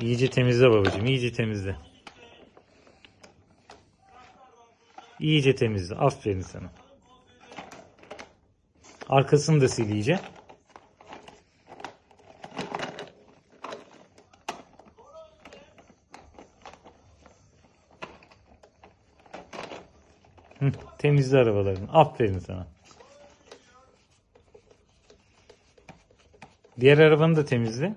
İyice temizle babacığım. iyice temizle. İyice temizle. Aferin sana. Arkasını da sil iyice. Hı, temizle arabalarını. Aferin sana. Diğer arabanı da temizle.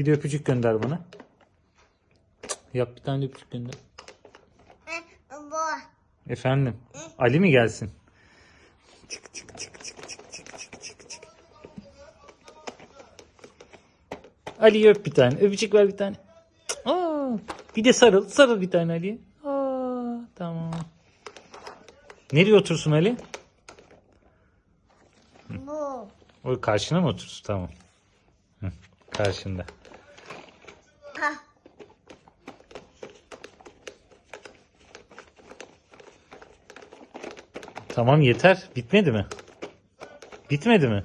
Bir de öpücük gönder bana. Yap bir tane de öpücük gönder. Bu. Efendim. Ali mi gelsin? Çık çık çık çık çık çık çık çık çık. Ali'yi öp bir tane. Öpücük ver bir tane. Aa, bir de sarıl. Sarıl bir tane Ali'ye. Aa, tamam. Nereye otursun Ali? Bu. O karşına mı otursun? Tamam. Hı, karşında. Tamam yeter. Bitmedi mi? Bitmedi mi?